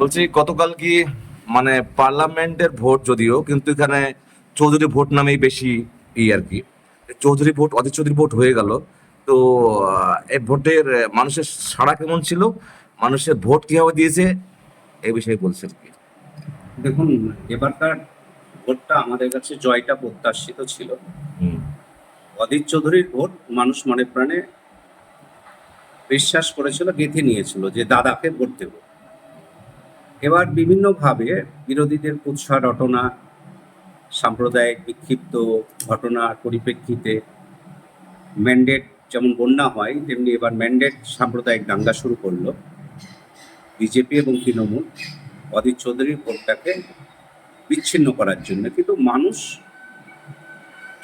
বলছি গতকাল কি মানে পার্লামেন্টের ভোট যদিও কিন্তু এখানে চৌধুরী ভোট নামেই বেশি ই আর কি। চৌধুরী ভোট অধীর চৌধুরী ভোট হয়ে গেল। তো এই ভোটের মানুষের সাড়া কেমন ছিল? মানুষের ভোট কীভাবে দিয়েছে? এই বিষয়ে বলছেন কি? দেখুন এবারকার ভোটটা আমাদের কাছে জয়টা প্রত্যাশিত ছিল। হুম, অধীর চৌধুরীর ভোট মানুষ মনে প্রাণে বিশ্বাস করেছিল গেঁথে নিয়েছিল যে দাদাকে ভোট দেব। এবার বিভিন্নভাবে বিরোধীদের কুৎসা রটনা, সাম্প্রদায়িক বিক্ষিপ্ত ঘটনার পরিপ্রেক্ষিতে ম্যান্ডেট যেমন বন্যা হয়, তেমনি এবার ম্যান্ডেট সাম্প্রদায়িক দাঙ্গা শুরু করল। বিজেপি এবং তৃণমূল অধীর চৌধুরীর ভোটটাকে বিচ্ছিন্ন করার জন্য। কিন্তু মানুষ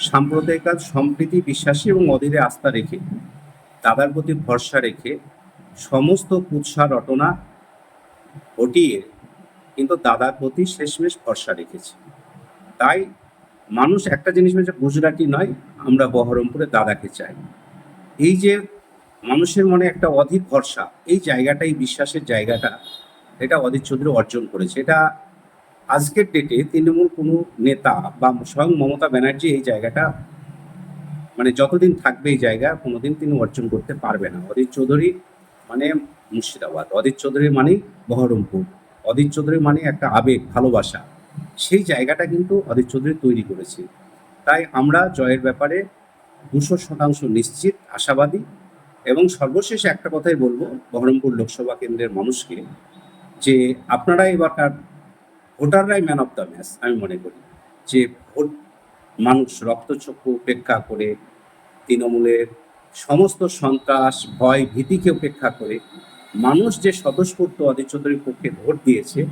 সাম্প্রদায়িক আজ সম্প্রীতি বিশ্বাসী এবং অধীরে আস্থা রেখে দাদার প্রতি ভরসা রেখে সমস্ত কুৎসা রটনা হটিয়ে কিন্তু দাদার প্রতি শেষমেশ ভরসা রেখেছে। তাই মানুষ একটা জিনিস হচ্ছে গুজরাটি নয়, আমরা বহরমপুরে দাদাকে চাই। এই যে মানুষের মনে একটা অধীর ভরসা, এই জায়গাটা এই বিশ্বাসের জায়গাটা, এটা অধীর চৌধুরী অর্জন করেছে। এটা আজকের ডেটে তৃণমূল কোনো নেতা বা স্বয়ং মমতা ব্যানার্জি এই জায়গাটা মানে যতদিন থাকবে এই জায়গা, কোনোদিন তিনি অর্জন করতে পারবে না। অধীর চৌধুরী মানে মুর্শিদাবাদ। অধীর চৌধুরী মানেই বহরমপুর অধীর চৌধুরী মানে একটা আবেগ, ভালোবাসা। সেই জায়গাটা কিন্তু অধীর চৌধুরী তৈরি করেছে। তাই আমরা জয়ের ব্যাপারে দুশো শতাংশ নিশ্চিত, আশাবাদী এবং সর্বশেষ একটা কথাই বলব বহরমপুর লোকসভা কেন্দ্রের মানুষকে, যে আপনারা এবারকার ভোটাররাই ম্যান অফ দ্য ম্যাচ, আমি মনে করি। যে ভোট মানুষ রক্তচক্ষু উপেক্ষা করে, তৃণমূলের সমস্ত সন্ত্রাস, ভয়, ভীতিকে উপেক্ষা করে মানুষ যে স্বতঃস্ফূর্ত অধীর চৌধুরীর পক্ষে ভোট দিয়েছে,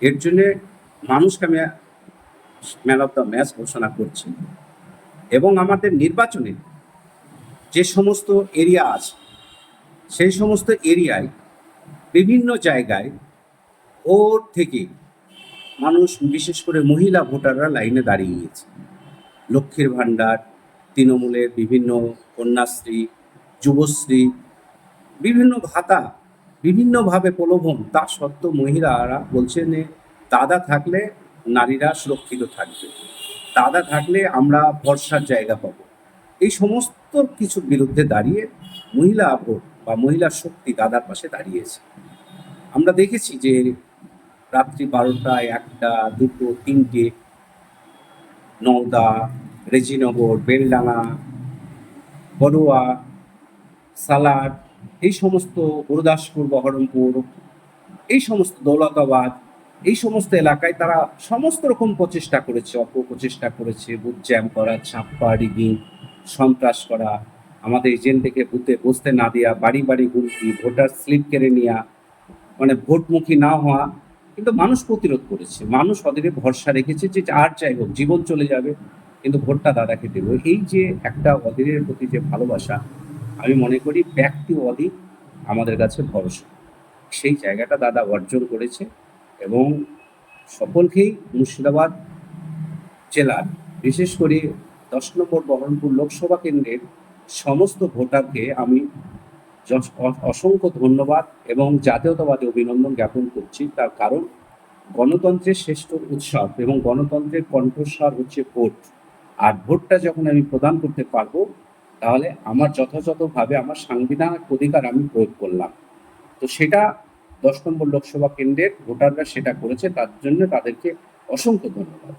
এর জন্যে মানুষকে আমি ম্যান অফ দ্য ম্যাচ ঘোষণা করছি। এবং আমাদের নির্বাচনে যে সমস্ত এরিয়া আছে, সেই সমস্ত এরিয়ায় বিভিন্ন জায়গায় ভোর থেকে মানুষ, বিশেষ করে মহিলা ভোটাররা লাইনে দাঁড়িয়ে গিয়েছে। লক্ষ্মীর ভাণ্ডার, তৃণমূলের বিভিন্ন কন্যাশ্রী, যুবশ্রী, বিভিন্ন ভাতা বিভিন্নভাবে প্রলোভন। তা সত্ত্বেও মহিলারা বলছেন দাদা থাকলে নারীরা সুরক্ষিত থাকবে। দাদা থাকলে আমরা ভরসার জায়গা পাবো। এই সমস্ত কিছুর বিরুদ্ধে দাঁড়িয়ে মহিলা ভোট বা মহিলা শক্তি দাদার পাশে দাঁড়িয়েছে। আমরা দেখেছি যে রাত্রি বারোটায় একটা, দুটো, তিনটে, নওদা, রেজিনগর বেলডাঙা বড়ুয়া সালাড এই সমস্ত গুরুদাসপুর, বহরমপুর, এই সমস্ত দৌলতাবাদ, এই সমস্ত এলাকায় তারা সমস্ত রকম প্রচেষ্টা করেছে, অপপ্রচেষ্টা করেছে বুথ জ্যাম করা, ছাপ্পা রিগিং সন্ত্রাস করা, আমাদের এজেন্টকে বুথে বসতে না দেওয়া বাড়ি বাড়ি গুলতি ভোটার স্লিপ কেড়ে নেওয়া মানে ভোটমুখী না হওয়া, কিন্তু মানুষ প্রতিরোধ করেছে। মানুষ অধীরে ভরসা রেখেছে যে আর যাই হোক, জীবন চলে যাবে, কিন্তু ভোটটা দাদাকে দেবো। এই যে একটা অধীরের প্রতি যে ভালোবাসা আমি মনে করি ব্যক্তি অধীর আমাদের কাছে ভরসা। সেই জায়গাটা দাদা অর্জন করেছে এবং সকলকেই মুর্শিদাবাদ জেলার, বিশেষ করে দশ নম্বর বহরমপুর লোকসভা কেন্দ্রের সমস্ত ভোটারকে আমি অসংখ্য ধন্যবাদ এবং জাতীয়তাবাদী অভিনন্দন জ্ঞাপন করছি। তার কারণ গণতন্ত্রের শ্রেষ্ঠ উৎসব এবং গণতন্ত্রের কণ্ঠস্বর হচ্ছে ভোট। আর ভোটটা যখন আমি প্রদান করতে পারব তাহলে আমার যথাযথভাবে আমার সাংবিধানিক অধিকার আমি প্রয়োগ করলাম। তো সেটা দশ নম্বর লোকসভা কেন্দ্রের ভোটাররা সেটা করেছে, তার জন্য তাদেরকে অসংখ্য ধন্যবাদ।